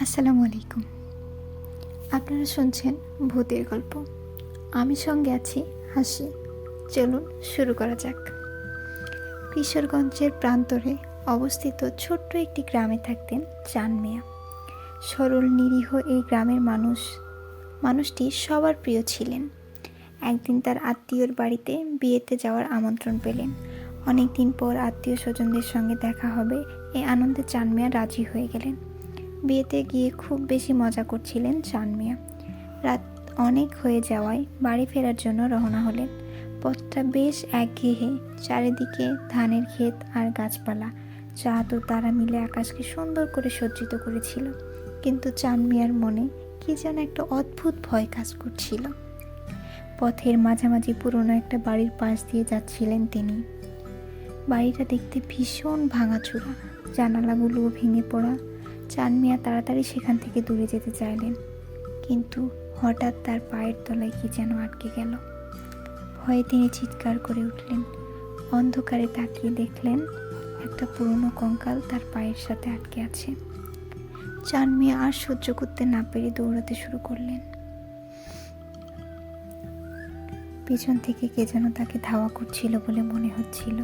আসসালামু আলাইকুম। আপনারা শুনছেন ভূতের গল্প। আমি সঙ্গে আছি হাসি। চলুন শুরু করা যাক। কিশোরগঞ্জের প্রান্তরে অবস্থিত ছোট্ট একটি গ্রামে থাকতেন চান মিয়া। সরল, নিরীহ এই গ্রামের মানুষ, মানুষটি সবার প্রিয় ছিলেন। একদিন তার আত্মীয়র বাড়িতে বিয়েতে যাওয়ার আমন্ত্রণ পেলেন। অনেক দিন পর আত্মীয় স্বজনদের সঙ্গে দেখা হবে এই আনন্দে চান মিয়া রাজি হয়ে গেলেন। বিয়েতে গিয়ে খুব বেশি মজা করছিলেন চান মিয়া রাত অনেক হয়ে যাওয়ায় বাড়ি ফেরার জন্য রওনা হলেন। পথটা বেশ একঘেয়ে, চারিদিকে ধানের ক্ষেত আর গাছপালা। চাঁদ ও তারা মিলে আকাশকে সুন্দর করে সজ্জিত করেছিল। কিন্তু চানমিয়ার মনে কি যেন একটা অদ্ভুত ভয় কাজ করছিল। পথের মাঝামাঝি পুরনো একটা বাড়ির পাশ দিয়ে যাচ্ছিলেন তিনি। বাড়িটা দেখতে ভীষণ ভাঙাচোরা, জানালাগুলোও ভেঙে পড়া চান মিয়া তাড়াতাড়ি সেখান থেকে দূরে যেতে চাইলেন। কিন্তু হঠাৎ তার পায়ের তলায় কি যেন আটকে গেল। ভয়ে তিনি চিৎকার করে উঠলেন। অন্ধকারে তাকিয়ে দেখলেন, একটা পুরনো কঙ্কাল তার পায়ের সাথে আটকে আছে। চান মিয়া আর সহ্য করতে না পেরে দৌড়াতে শুরু করলেন। পেছন থেকে কে যেন তাকে ধাওয়া করছিল বলে মনে হচ্ছিল।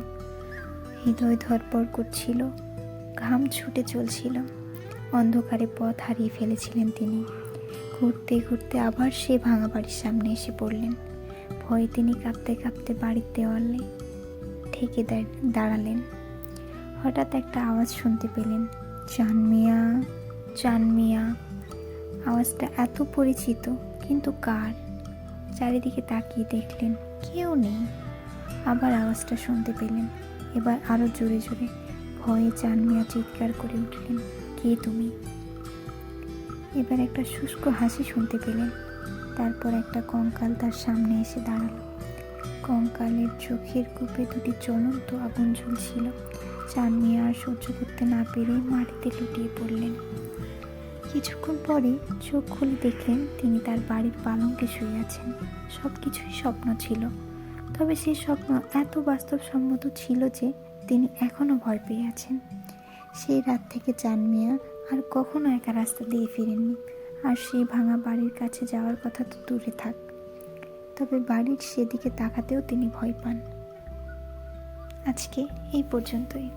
হৃদয় ধরপড় করছিল, ঘাম ছুটে চলছিল। অন্ধকারে পথ হারিয়ে ফেলেছিলেন তিনি। ঘুরতে ঘুরতে আবার সে ভাঙা বাড়ির সামনে এসে পড়লেন। ভয়ে তিনি কাঁপতে কাঁপতে বাড়ির দেওয়ালে ঠেকে দাঁড়- দাঁড়ালেন। হঠাৎ একটা আওয়াজ শুনতে পেলেন। চান মিয়া চান মিয়া। আওয়াজটা এত পরিচিত, কিন্তু কার? চারিদিকে তাকিয়ে দেখলেন কেউ নেই। আবার আওয়াজটা শুনতে পেলেন। এবার আরও জোরে জোরে ভয়ে চান মিয়া চিৎকার করে উঠলেন। কে তুমি। এবার একটা শুষ্ক হাসি শুনতে পেলেন তারপর একটা কঙ্কাল তার সামনে এসে দাঁড়াল। কঙ্কালের চোখের কূপে দুটি জ্বলন্ত আগুন ঝুলছিল মিয়া আর সহ্য করতে না পেরে মাটিতে লুটিয়ে পড়লেন। কিছুক্ষণ পরে চোখ খুলে দেখলেন তিনি তার বাড়ির পালঙ্কে শুয়ে আছেন। সব কিছুই স্বপ্ন ছিল। তবে সেই স্বপ্ন এত বাস্তবসম্মত ছিল যে তিনি এখনও ভয় পেয়ে আছেন। সেই রাত থেকে চান মিয়া আর কখনো একা রাস্তা দিয়ে ফিরেননি। আর সেই ভাঙা বাড়ির কাছে যাওয়ার কথা তো দূরে থাক। তবে বাড়ির সেদিকে তাকাতেও তিনি ভয় পান। আজকে এই পর্যন্তই।